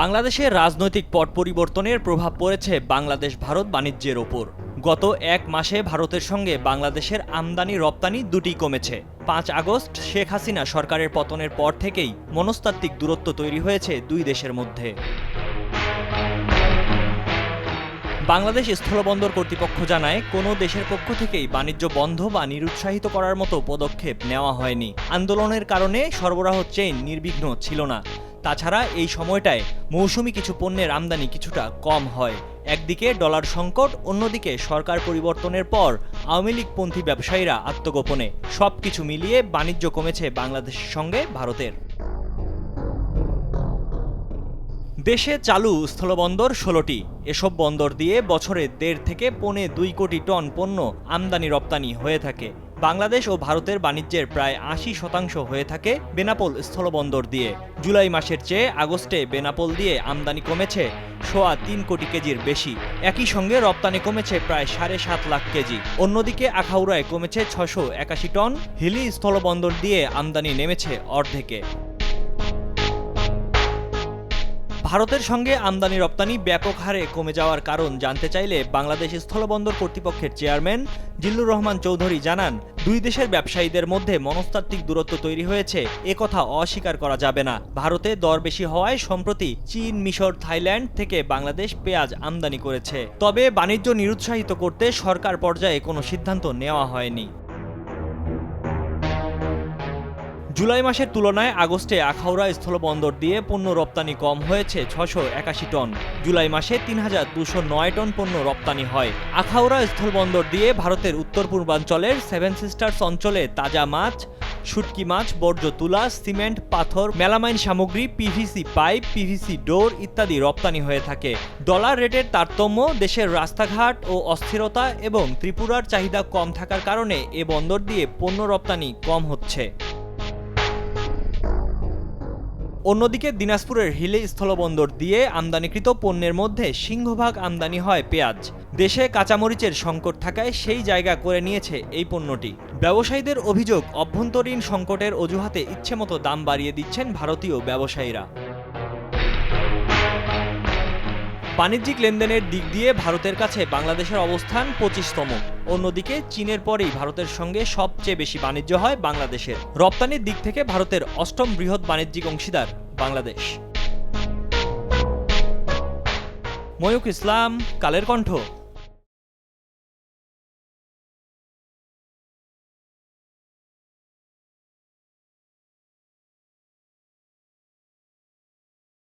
বাংলাদেশের রাজনৈতিক পট পরিবর্তনের প্রভাব পড়েছে বাংলাদেশ ভারত বাণিজ্যের ওপর। গত এক মাসে ভারতের সঙ্গে বাংলাদেশের আমদানি রপ্তানি দুটি কমেছে। পাঁচ আগস্ট শেখ হাসিনা সরকারের পতনের পর থেকেই মনস্তাত্ত্বিক দূরত্ব তৈরি হয়েছে দুই দেশের মধ্যে। বাংলাদেশ স্থলবন্দর কর্তৃপক্ষ জানায়, কোনো দেশের পক্ষ থেকেই বাণিজ্য বন্ধ বা নিরুৎসাহিত করার মতো পদক্ষেপ নেওয়া হয়নি। আন্দোলনের কারণে সরবরাহ চেইন নির্বিঘ্ন ছিল না। তাছাড়া এই সময়টায় মৌসুমি কিছু পণ্যের আমদানি কিছুটা কম হয়। একদিকে ডলার সংকট, অন্যদিকে সরকার পরিবর্তনের পর আওয়ামী লীগপন্থী ব্যবসায়ীরা আত্মগোপনে। সব কিছু মিলিয়ে বাণিজ্য কমেছে বাংলাদেশের সঙ্গে ভারতের। দেশে চালু স্থলবন্দর ষোলোটি। এসব বন্দর দিয়ে বছরে দেড় থেকে পৌনে দুই কোটি টন পণ্য আমদানি রপ্তানি হয়ে থাকে। বাংলাদেশ ও ভারতের বাণিজ্যের প্রায় আশি শতাংশ হয়ে থাকে বেনাপোল স্থলবন্দর দিয়ে। জুলাই মাসের চেয়ে আগস্টে বেনাপোল দিয়ে আমদানি কমেছে সোয়া তিন কোটি কেজির বেশি। একই সঙ্গে রপ্তানি কমেছে প্রায় সাড়ে সাত লাখ কেজি। অন্যদিকে আখাউড়ায় কমেছে ছশো একাশি টন। হিলি স্থলবন্দর দিয়ে আমদানি নেমেছে অর্ধেকে। ভারতের সঙ্গে আমদানি রপ্তানি ব্যাপক হারে কমে যাওয়ার কারণ জানতে চাইলে বাংলাদেশ স্থলবন্দর কর্তৃপক্ষের চেয়ারম্যান জিল্লুর রহমান চৌধুরী জানান, দুই দেশের ব্যবসায়ীদের মধ্যে মনস্তাত্ত্বিক দূরত্ব তৈরি হয়েছে, এ কথা অস্বীকার করা যাবে না। ভারতে দর বেশি হওয়ায় সম্প্রতি চীন, মিশর, থাইল্যান্ড থেকে বাংলাদেশ পেঁয়াজ আমদানি করেছে। তবে বাণিজ্য নিরুৎসাহিত করতে সরকার পর্যায়ে কোনো সিদ্ধান্ত নেওয়া হয়নি। জুলাই মাসের তুলনায় আগস্টে আখাউড়া স্থলবন্দর দিয়ে পণ্য রপ্তানি কম হয়েছে ছশো একাশি টন। জুলাই মাসে তিন হাজার দুশো নয় টন পণ্য রপ্তানি হয়। আখাউড়া স্থলবন্দর দিয়ে ভারতের উত্তর পূর্বাঞ্চলের সেভেন সিস্টার্স অঞ্চলে তাজা মাছ, শুটকি মাছ, বর্জ্য তুলা, সিমেন্ট, পাথর, মেলামাইন সামগ্রী, পিভিসি পাইপ, পিভিসি ডোর ইত্যাদি রপ্তানি হয়ে থাকে। ডলার রেটের তারতম্য, দেশের রাস্তাঘাট ও অস্থিরতা এবং ত্রিপুরার চাহিদা কম থাকার কারণে এ বন্দর দিয়ে পণ্য রপ্তানি কম হচ্ছে। অন্যদিকে দিনাজপুরের হিলে স্থলবন্দর দিয়ে আমদানিকৃত পণ্যের মধ্যে সিংহভাগ আমদানি হয় পেঁয়াজ। দেশে কাঁচামরিচের সংকট থাকায় সেই জায়গা করে নিয়েছে এই পণ্যটি। ব্যবসায়ীদের অভিযোগ, অভ্যন্তরীণ সংকটের অজুহাতে ইচ্ছেমতো দাম বাড়িয়ে দিচ্ছেন ভারতীয় ব্যবসায়ীরা। বাণিজ্যিক লেনদেনের দিক দিয়ে ভারতের কাছে বাংলাদেশের অবস্থান পঁচিশতম। অন্যদিকে চীনের পরেই ভারতের সঙ্গে সবচেয়ে বেশি বাণিজ্য হয় বাংলাদেশের। রপ্তানির দিক থেকে ভারতের অষ্টম বৃহৎ বাণিজ্যিক অংশীদার বাংলাদেশ। ময়ূক ইসলাম, কালের কণ্ঠ।